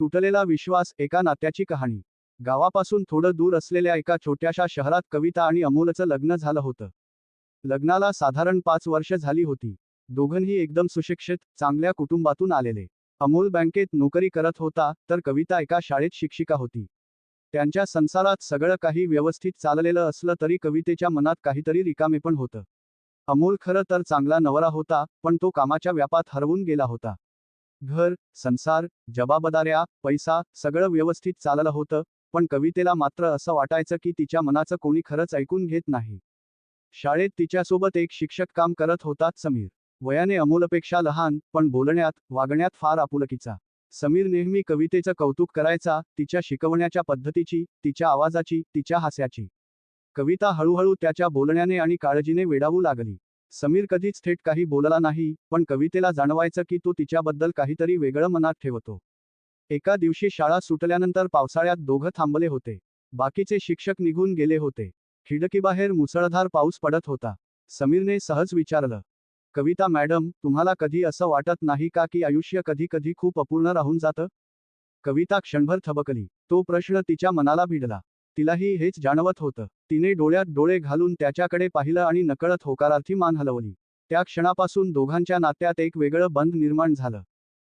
तुटलेला विश्वास एका नात्याची कहाणी. गावापासून थोडं दूर असलेल्या एका छोट्याशा शहरात कविता आणि अमोलचं लग्न झालं होतं. लग्नाला साधारण पाच वर्ष झाली होती. दोघंही एकदम सुशिक्षित चांगल्या कुटुंबातून आलेले. अमोल बँकेत नोकरी करत होता तर कविता एका शाळेत शिक्षिका होती. त्यांच्या संसारात सगळं काही व्यवस्थित चाललेलं असलं तरी कवितेच्या मनात काहीतरी रिकामे पण होतं. अमोल खरं तर चांगला नवरा होता पण तो कामाच्या व्यापात हरवून गेला होता. घर संसार जबाबदाऱ्या पैसा सगळं व्यवस्थित चाललं होतं पण कवितेला मात्र असं वाटायचं की तिच्या मनाचं कोणी खरंच ऐकून घेत नाही. शाळेत तिच्यासोबत एक शिक्षक काम करत होतात समीर. वयाने अमोलपेक्षा लहान पण बोलण्यात वागण्यात फार आपुलकीचा. समीर नेहमी कवितेचं कौतुक करायचा तिच्या शिकवण्याच्या पद्धतीची तिच्या आवाजाची तिच्या हास्याची. कविता हळूहळू त्याच्या बोलण्याने आणि काळजीने वेडावू लागली. समीर कधीच थेट काही बोलला नाही पण कवितेला जाणवायचं की तो तिच्याबद्दल काहीतरी वेगळं मनात ठेवतो. एका दिवशी शाळा सुटल्यानंतर पावसाळ्यात दोघं थांबले होते. बाकीचे शिक्षक निघून गेले होते. खिडकीबाहेर मुसळधार पाऊस पडत होता. समीरने सहज विचारलं कविता मॅडम तुम्हाला कधी असं वाटत नाही का की आयुष्य कधी कधी खूप अपूर्ण राहून जातं? कविता क्षणभर थबकली. तो प्रश्न तिच्या मनाला भिडला. तिलाही हेच जाणवत होतं. तिने डोळ्यात डोळे घालून त्याच्याकडे पाहिलं आणि नकळत होकारार्थी मान हलवली. त्या क्षणापासून दोघांच्या नात्यात एक वेगळं बंध निर्माण झालं.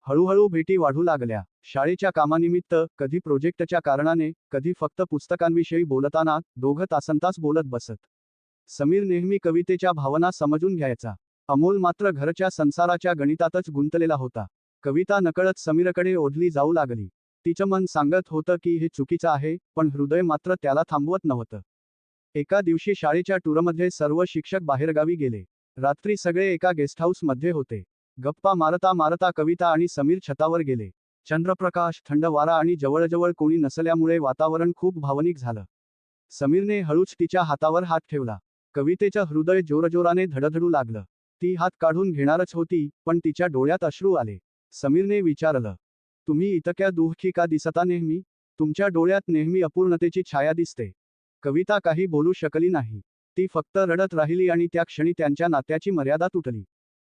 हळूहळू भेटी वाढू लागल्या. शाळेच्या कामानिमित्त कधी प्रोजेक्टच्या कारणाने कधी फक्त पुस्तकांविषयी बोलताना दोघं तासनतास बोलत बसत. समीर नेहमी कवितेच्या भावना समजून घ्यायचा. अमोल मात्र घरच्या संसाराच्या गणितातच गुंतलेला होता. कविता नकळत समीरकडे ओढली जाऊ लागली. तिचं मन सांगत होतं की हे चुकीचं आहे पण हृदय मात्र त्याला थांबवत नव्हतं. एका दिवशी शाळेच्या टूरमध्ये सर्व शिक्षक बाहेरगावी गेले. रात्री सगळे एका गेस्ट हाऊसमध्ये होते. गप्पा मारता मारता कविता आणि समीर छतावर गेले. चंद्रप्रकाश थंड वारा आणि जवळजवळ कोणी नसल्यामुळे वातावरण खूप भावनिक झालं. समीरने हळूच तिच्या हातावर हात ठेवला. कवितेचं हृदय जोरजोराने धडधडू लागलं. ती हात काढून घेणारच होती पण तिच्या डोळ्यात अश्रू आले. समीरने विचारलं तुम्ही इतक्या दुःखी का दिसता नेहमी? तुमच्या डोळ्यात नेहमी अपूर्णतेची छाया दिसते. कविता काही बोलू शकली नाही. ती फक्त रडत राहिली आणि त्या क्षणी त्यांच्या नात्याची मर्यादा तुटली.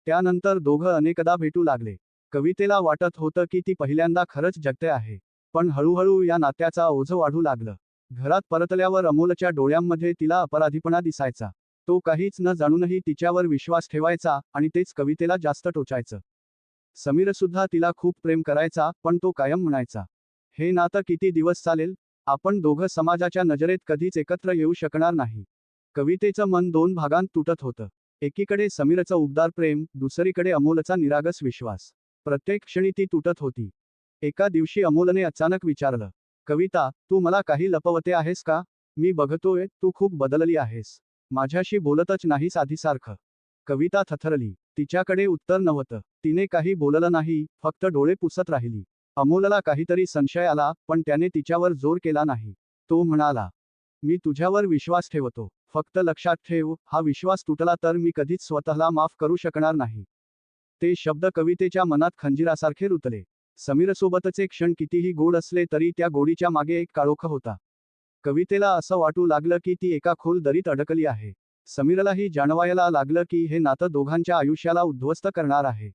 त्यानंतर दोघं अनेकदा भेटू लागले. कवितेला वाटत होतं की ती पहिल्यांदा खरंच जगते आहे. पण हळूहळू या नात्याचा ओझ वाढू लागलं. घरात परतल्यावर अमोलच्या डोळ्यांमध्ये तिला अपराधीपणा दिसायचा. तो काहीच न जाणूनही तिच्यावर विश्वास ठेवायचा आणि तेच कवितेला जास्त टोचायचं. समीर सुद्धा तिला खूप प्रेम करायचा पण तो कायम म्हणायचा. हे नातं किती दिवस चालेल? आपण दोघं समाजाच्या नजरेत कधीच एकत्र येऊ शकणार नाही. कवितेचं मन दोन भागांत तुटत होतं. एकीकडे समीरचं उबदार प्रेम दुसरीकडे अमोलचा निरागस विश्वास. प्रत्येक क्षणी ती तुटत होती. एका दिवशी अमोलने अचानक विचारलं कविता तू मला काही लपवते आहेस का? मी बघतोय तू खूप बदलली आहेस. माझ्याशी बोलतच नाहीस आधीसारखं. कविता थथरली. तिच्याकडे उत्तर नव्हतं. तिने काही बोललं नाही फक्त डोळे पुसत राहिली. अमोलला काहीतरी संशय आला पण त्याने तिच्यावर जोर केला नाही. तो म्हणाला मी तुझ्यावर विश्वास ठेवतो. फक्त लक्षात ठेव हा विश्वास तुटला तर मी कधीच स्वतःला माफ करू शकणार नाही. ते शब्द कवितेच्या मनात खंजिरासारखे रुतले. समीरसोबतचे क्षण कितीही गोड असले तरी त्या गोडीच्या मागे एक काळोख होता. कवितेला असं वाटू लागलं की ती एका खोल दरीत अडकली आहे. समीरलाही जाणवायला लागलं की हे नातं दोघांच्या आयुष्याला उद्ध्वस्त करणार आहे.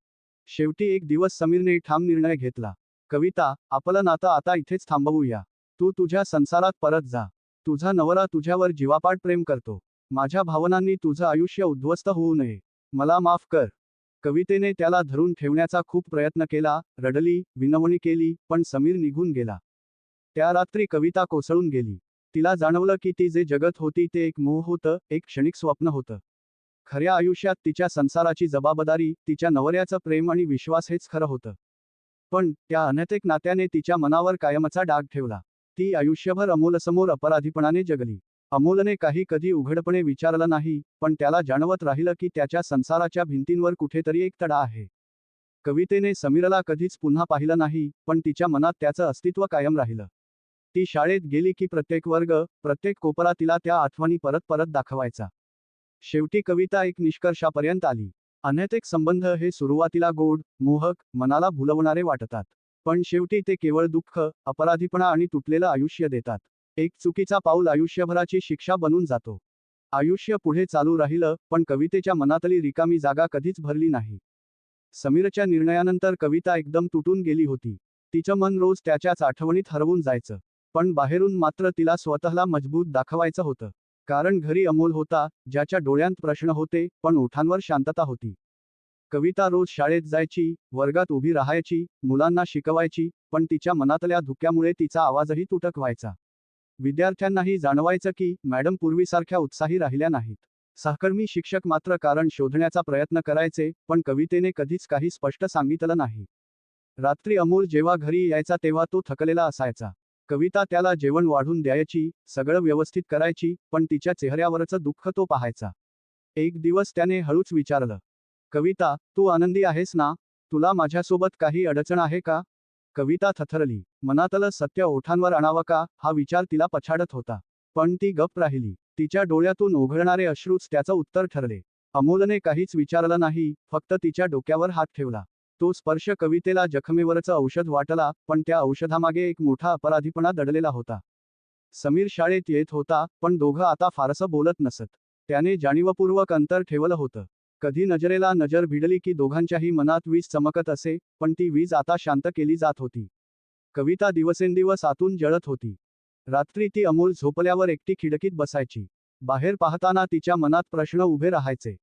शेवटी एक दिवस समीरने ठाम निर्णय घेतला. कविता आपलं नातं आता इथेच थांबवूया. तू तुझ्या संसारात परत जा. तुझा नवरा तुझ्यावर जीवापाट प्रेम करतो. माझ्या भावनांनी तुझं आयुष्य उद्ध्वस्त होऊ नये. मला माफ कर. कवितेने त्याला धरून ठेवण्याचा खूप प्रयत्न केला रडली विनवणी केली पण समीर निघून गेला. त्या रात्री कविता कोसळून गेली. तिला जाणवलं की ती जे जगत होती ते एक मोह होतं एक क्षणिक स्वप्न होतं. खऱ्या आयुष्यात तिच्या संसाराची जबाबदारी तिच्या नवऱ्याचं प्रेम आणि विश्वास हेच खरं होतं. पण त्या अनैतिक नात्याने तिच्या मनावर कायमचा डाग ठेवला. ती आयुष्यभर अमोलसमोर अपराधीपणाने जगली. अमोलने काही कधी उघडपणे विचारलं नाही पण त्याला जाणवत राहिलं की त्याच्या संसाराच्या भिंतींवर कुठेतरी एक तडा आहे. कवितेने समीरला कधीच पुन्हा पाहिलं नाही पण तिच्या मनात त्याचं अस्तित्व कायम राहिलं. ती शाळेत गेली की प्रत्येक वर्ग प्रत्येक कोपरा तिला त्या आठवणी परत परत दाखवायचा. शेवटी कविता एक निष्कर्षापर्यंत आली. अनैतिक संबंध हे सुरुवातीला गोड मोहक मनाला भुलवणारे वाटतात. पण शेवटी ते केवळ दुःख अपराधीपणा आणि तुटलेलं आयुष्य देतात. एक चुकीचा पाऊल आयुष्यभराची शिक्षा बनून जातो. आयुष्य पुढे चालू राहिलं पण कवितेच्या मनातली रिकामी जागा कधीच भरली नाही. समीरच्या निर्णयानंतर कविता एकदम तुटून गेली होती. तिचं मन रोज त्याच्याच आठवणीत हरवून जायचं. पण बाहेरून मात्र तिला स्वतःला मजबूत दाखवायचं होतं. कारण घरी अमोल होता ज्याच्या डोळ्यांत प्रश्न होते पण ओठांवर शांतता होती. कविता रोज शाळेत जायची वर्गात उभी राहायची मुलांना शिकवायची पण तिच्या मनातल्या धुक्यामुळे तिचा आवाजही तुटक व्हायचा. विद्यार्थ्यांनाही जाणवायचं की मॅडम पूर्वीसारख्या उत्साही राहिल्या नाहीत. सहकर्मी शिक्षक मात्र कारण शोधण्याचा प्रयत्न करायचे पण कवितेने कधीच काही स्पष्ट सांगितलं नाही. रात्री अमोल जेव्हा घरी यायचा तेव्हा तो थकलेला असायचा. कविता त्याला जेवण वाढून द्यायची सगळं व्यवस्थित करायची पण तिच्या चेहऱ्यावरचं दुःख तो पाहायचा. एक दिवस त्याने हळूच विचारलं कविता तू आनंदी आहेस ना? तुला माझ्यासोबत काही अडचण आहे का? कविता थथरली मनातलं सत्य ओठांवर आणावं का? हा विचार तिला पछाडत होता. पण ती गप राहिली. तिच्या डोळ्यातून ओघळणारे अश्रूच त्याचं उत्तर ठरले. अमोलने काहीच विचारलं नाही फक्त तिच्या डोक्यावर हात ठेवला. तो स्पर्श कवितेला जखमेवरचं औषध वाटला पण त्या औषधामागे एक मोठा अपराधीपणा दडलेला होता. समीर शाळेत येत होता पण दोघं आता फारसं बोलत नसत. त्याने जाणीवपूर्वक अंतर ठेवलं होतं. कधी नजरेला नजर भिडली की दोघांच्याही मनात वीज चमकत असे पण ती वीज आता शांत केली जात होती. कविता दिवसेंदिवस आतून जळत होती. रात्री ती अमोल झोपल्यावर एकटी खिडकीत बसायची. बाहेर पाहताना तिच्या मनात प्रश्न उभे राहायचे.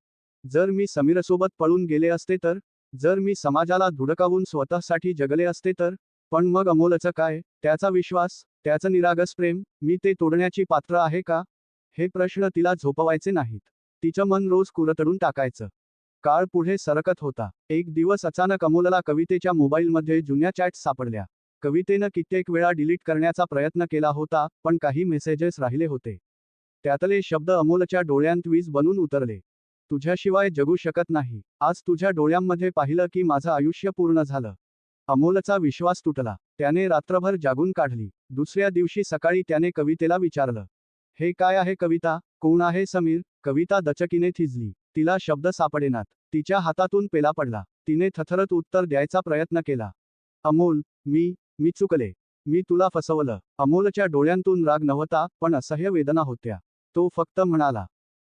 जर मी समीरसोबत पळून गेले असते तर? जर मी समाजाला धुडकावून स्वतःसाठी जगले असते तर? पण मग अमोलचं काय? त्याचा विश्वास? त्याचं निरागस प्रेम? मी ते तोडण्याची पात्र आहे का? हे प्रश्न तिला झोपवायचे नाहीत. तिचं मन रोज कुरतडून टाकायचं. काळ पुढे सरकत होता. एक दिवस अचानक अमोलला कवितेच्या मोबाईलमध्ये जुन्या चॅट्स सापडल्या. कवितेनं कित्येक वेळा डिलीट करण्याचा प्रयत्न केला होता पण काही मेसेजेस राहिले होते. त्यातले शब्द अमोलच्या डोळ्यांत वीज बनून उतरले. तुझ्याशिवाय जगू शकत नाही. आज तुझ्या डोळ्यांमध्ये पाहिलं की माझं आयुष्य पूर्ण झालं. अमोलचा विश्वास तुटला. त्याने रात्रभर जागून काढली. दुसऱ्या दिवशी सकाळी त्याने कवितेला विचारलं. हे काय आहे कविता? कोण आहे समीर? कविता दचकीने थिजली. तिला शब्द सापडेनात. तिच्या हातातून पेला पडला. तिने थथरत उत्तर द्यायचा प्रयत्न केला. अमोल मी मी चुकले. मी तुला फसवलं. अमोलच्या डोळ्यांतून राग नव्हता पण असह्य वेदना होत्या. तो फक्त म्हणाला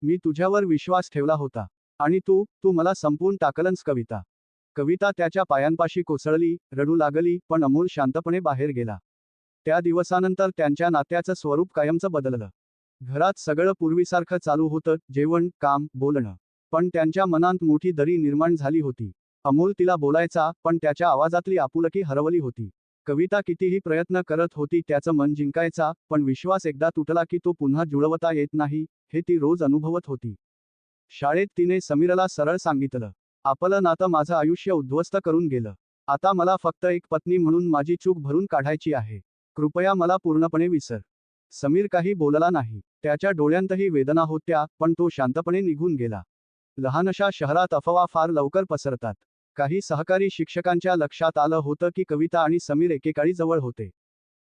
मी तुझ्यावर विश्वास ठेवला होता. आणि तू तू मला संपवून टाकलंस कविता. कविता त्याच्या पायांपाशी कोसळली रडू लागली पण अमोल शांतपणे बाहेर गेला. त्या दिवसानंतर त्यांच्या नात्याचं स्वरूप कायमचं बदललं. घरात सगळं पूर्वीसारखं चालू होतं जेवण काम बोलणं. पण त्यांच्या मनात मोठी दरी निर्माण झाली होती. अमोल तिला बोलायचा पण त्याच्या आवाजातली आपुलकी हरवली होती. कविता कितीही प्रयत्न करत होती त्याचं मन जिंकायचा पण विश्वास एकदा तुटला की तो पुन्हा जुळवता येत नाही हे ती रोज अनुभवत होती. शाळेत तिने समीरला सरळ सांगितलं आपलं नातं माझं आयुष्य उद्ध्वस्त करून गेलं. आता मला फक्त एक पत्नी म्हणून माझी चूक भरून काढायची आहे. कृपया मला पूर्णपणे विसर. समीर काही बोलला नाही. त्याच्या डोळ्यांतही वेदना होत्या पण तो शांतपणे निघून गेला. लहानशा शहरात अफवा फार लवकर पसरतात. काही सहकारी शिक्षकांच्या लक्षात आलं होतं की कविता आणि समीर एकेकाळी जवळ होते.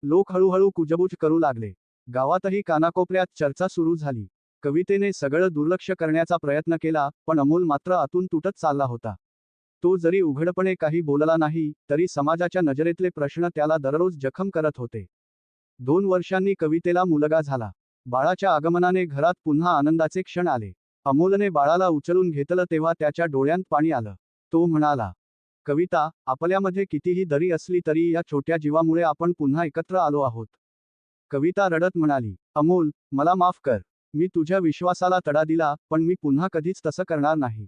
लोक हळूहळू कुजबूज करू लागले. गावातही कानाकोपऱ्यात चर्चा सुरू झाली. कवितेने सगळं दुर्लक्ष करण्याचा प्रयत्न केला पण अमोल मात्र आतून तुटत चालला होता. तो जरी उघडपणे काही बोलला नाही तरी समाजाच्या नजरेतले प्रश्न त्याला दररोज जखम करत होते. दोन वर्षांनी कवितेला मुलगा झाला. बाळाच्या आगमनाने घरात पुन्हा आनंदाचे क्षण आले. अमोलने बाळाला उचलून घेतलं तेव्हा त्याच्या डोळ्यांत पाणी आलं. तो म्हणाला कविता आपल्यामध्ये कितीही दरी असली तरी या छोट्या जीवामुळे आपण पुन्हा एकत्र आलो आहोत. कविता रडत म्हणाली अमोल मला माफ कर. मी तुझ्या विश्वासाला तडा दिला पण मी पुन्हा कधीच तसं करणार नाही.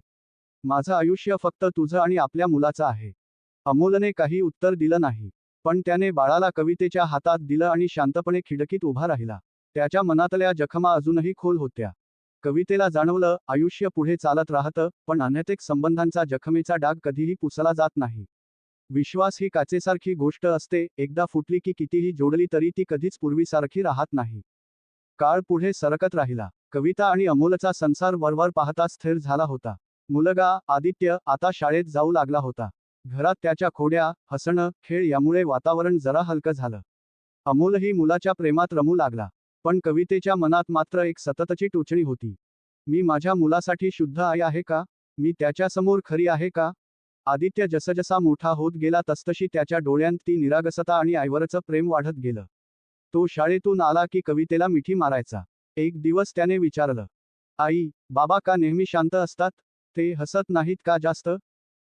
माझं आयुष्य फक्त तुझं आणि आपल्या मुलाचं आहे. अमोलने काही उत्तर दिलं नाही पण त्याने बाळाला कवितेच्या हातात दिलं आणि शांतपणे खिडकीत उभा राहिला. त्याच्या मनातल्या जखमा अजूनही खोल होत्या. कवितेला जाणवलं आयुष्य पुढे चालत राहतं पण अनैतिक संबंधांचा जखमेचा डाग कधीही पुसला जात नाही. विश्वास ही काचेसारखी गोष्ट असते एकदा फुटली की कितीही जोडली तरी ती कधीच पूर्वीसारखी राहत नाही. काळ पुढे सरकत राहिला. कविता आणि अमोलचा संसार वरवर पाहता स्थिर झाला होता. मुलगा आदित्य आता शाळेत जाऊ लागला होता. घरात त्याच्या खोड्या हसणं खेळ यामुळे वातावरण जरा हलकं झालं. अमोलही मुलाच्या प्रेमात रमू लागला. पण कवितेच्या मनात मात्र एक सततची टोचणी होती. मी माझ्या मुलासाठी शुद्ध आई आहे का? मी त्याच्यासमोर खरी आहे का? आदित्य जसजसा मोठा होत गेला तसतशी त्याच्या डोळ्यांत ती निरागसता आणि आईवरचं प्रेम वाढत गेलं. तो शाळेतून आला की कवितेला मिठी मारायचा. एक दिवस त्याने विचारलं आई बाबा का नेहमी शांत असतात? ते हसत नाहीत का जास्त?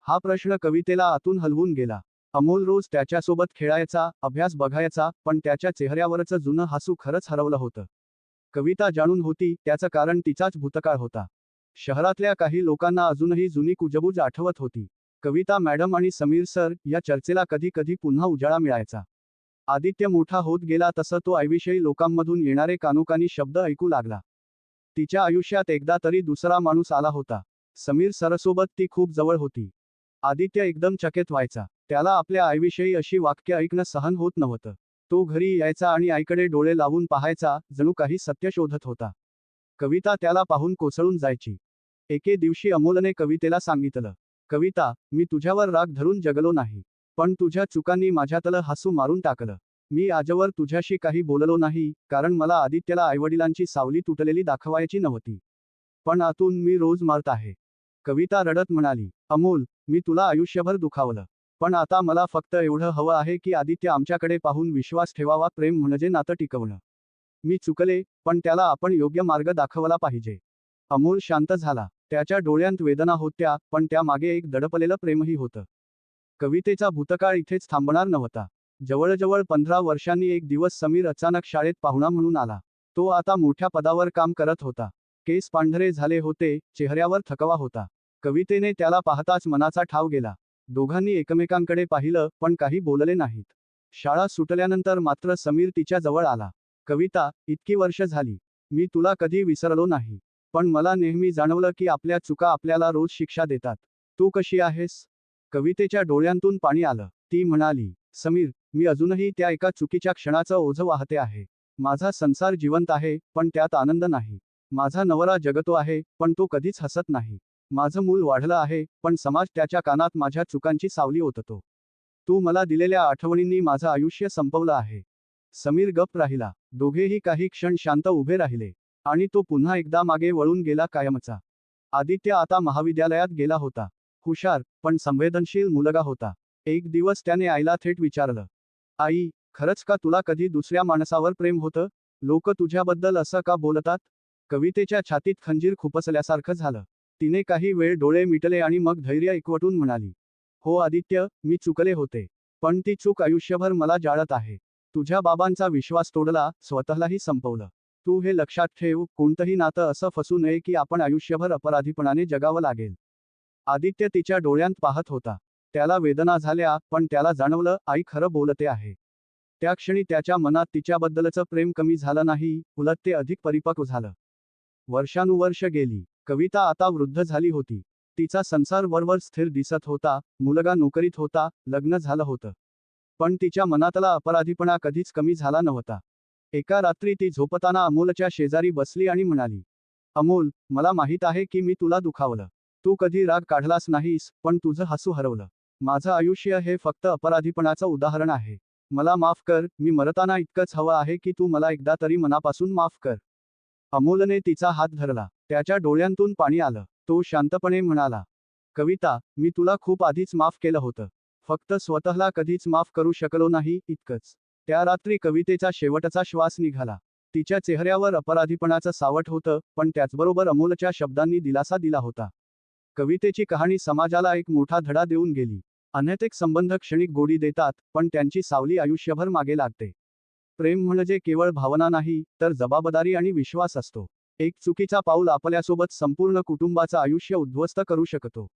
हा प्रश्न कवितेला आतून हलवून गेला. अमोल रोज त्याच्यासोबत खेळायचा अभ्यास बघायचा पण त्याच्या चेहऱ्यावरचं जुनं हसू खरंच हरवलं होतं. कविता जाणून होती त्याचं कारण तिचाच भूतकाळ होता. शहरातल्या काही लोकांना अजूनही जुनी कुजबूज आठवत होती. कविता मॅडम आणि समीर सर या चर्चेला कधी कधी पुन्हा उजाळा मिळायचा. आदित्य मोठा होत गेला तसं तो आईविषयी लोकांमधून येणारे कानोकानी शब्द ऐकू लागला. तिच्या आयुष्यात एकदा तरी दुसरा माणूस आला होता. समीर सरसोबत ती खूप जवळ होती. आदित्य एकदम चकेत व्हायचा. त्याला आपल्या आईविषयी अशी वाक्य ऐकणं सहन होत नव्हतं. तो घरी यायचा आणि आईकडे डोळे लावून पाहायचा जणू काही सत्य शोधत होता. कविता त्याला पाहून कोसळून जायची. एके दिवशी अमोलने कवितेला सांगितलं कविता मी तुझ्यावर राग धरून जगलो नाही पण तुझ्या चुकांनी माझ्यातलं हसू मारून टाकलं. मी आजवर तुझ्याशी काही बोललो नाही कारण मला आदित्यला आईवडिलांची सावली तुटलेली दाखवायची नव्हती. पण आतून मी रोज मारत आहे. कविता रडत म्हणाली अमोल मी तुला आयुष्यभर दुखावलं. पण आता मला फक्त एवढं हवं आहे की आदित्य आमच्याकडे पाहून विश्वास ठेवावा प्रेम म्हणजे नातं टिकवणं. मी चुकले पण त्याला आपण योग्य मार्ग दाखवला पाहिजे. अमोल शांत झाला. त्याच्या डोळ्यांत वेदना होत्या पण त्यामागे एक दडपलेलं प्रेमही होतं. कवितेचा भूतकाळ इथेच थांबणार नव्हता. जवळजवळ पंधरा वर्षांनी एक दिवस समीर अचानक शाळेत पाहुणा म्हणून आला. तो आता मोठ्या पदावर काम करत होता. केस पांढरे झाले होते चेहऱ्यावर थकवा होता. कवितेने त्याला पाहताच मनाचा ठाव गेला. दोघांनी एकमेकांकडे पाहिलं पण काही बोलले नाहीत. शाळा सुटल्यानंतर मात्र समीर तिच्या जवळ आला. कविता इतकी वर्ष झाली. मी तुला कधी विसरलो नाही. पण मला नेहमी जाणवलं की आपल्या चुका आपल्याला रोज शिक्षा देतात. तू कशी आहेस? कवितेच्या डोळ्यांतून पाणी आलं. ती म्हणाली समीर मी अजूनही त्या एका चुकीच्या क्षणाचं ओझं वाहते आहे. माझा संसार जिवंत आहे पण त्यात आनंद नाही. माझा नवरा जगतो आहे पण तो कधीच हसत नाही. माझं मूल वाढलं आहे पण समाज त्याच्या कानात माझ्या चुकांची सावली ओततो. तू मला दिलेल्या आठवणींनी माझं आयुष्य संपवलं आहे. समीर गप राहिला. दोघेही काही क्षण शांत उभे राहिले. आणि तो पुन्हा एकदा मागे वळून गेला कायमचा. आदित्य आता महाविद्यालयात गेला होता. हुशार पण संवेदनशील मुलगा होता. एक दिवस त्याने आईला थेट विचारलं. आई खरंच का तुला कधी दुसऱ्या माणसावर प्रेम होतं? लोक तुझ्याबद्दल असं का बोलतात? कवितेच्या छातीत खंजीर खुपसल्यासारखं झालं. तिने काही वेळ डोळे मिटले आणि मग धैर्य एकवटून म्हणाली हो आदित्य मी चुकले होते पण ती चूक आयुष्यभर मला जाळत आहे. तुझ्या बाबांचा विश्वास तोडला स्वतःलाही संपवलं. तू हे लक्षात ठेव कोणतंही नातं असं फसू नये की आपण आयुष्यभर अपराधीपणाने जगावं लागेल. आदित्य तिच्या डोळ्यांत पाहत होता. त्याला वेदना झाल्या पण त्याला जाणवलं आई खरं बोलते आहे. त्या क्षणी त्याच्या मनात तिच्याबद्दलचं प्रेम कमी झालं नाही उलट ते अधिक परिपक्व झालं. वर्षानुवर्ष गेली. कविता आता वृद्ध झाली होती. तिचा संसार वरवर स्थिर दिसत होता मुलगा नोकरीत होता लग्न झालं होतं. पण तिच्या मनातला अपराधीपणा कधीच कमी झाला नव्हता. एका रात्री ती झोपताना अमोलच्या शेजारी बसली आणि म्हणाली अमोल मला माहीत आहे की मी तुला दुखावलं. तू कधी राग काढलास नाहीस पण तुझं हसू हरवलं. माझं आयुष्य हे फक्त अपराधीपणाचं उदाहरण आहे. मला माफ कर मी मरताना इतकंच हवं आहे की तू मला एकदा तरी मनापासून माफ कर. अमोलने तिचा हात धरला. त्याच्या डोळ्यांतून पाणी आलं. तो शांतपणे म्हणाला कविता मी तुला खूप आधीच माफ केलं होतं. फक्त स्वतःला कधीच माफ करू शकलो नाही इतकंच. त्या रात्री कवितेचा शेवटचा श्वास निघाला. तिच्या चेहऱ्यावर अपराधीपणाचं सावट होतं पण त्याचबरोबर अमोलच्या शब्दांनी दिलासा दिला होता. कवितेची कहाणी समाजाला एक मोठा धडा देऊन गेली. अनैतिक संबंध क्षणिक गोडी देतात पण त्यांची सावली आयुष्यभर मागे लागते. प्रेम म्हणजे केवळ भावना नाही तर जबाबदारी आणि विश्वास असतो. एक चुकीचा पाऊल आपल्यासोबत संपूर्ण कुटुंबाचं आयुष्य उद्ध्वस्त करू शकतो.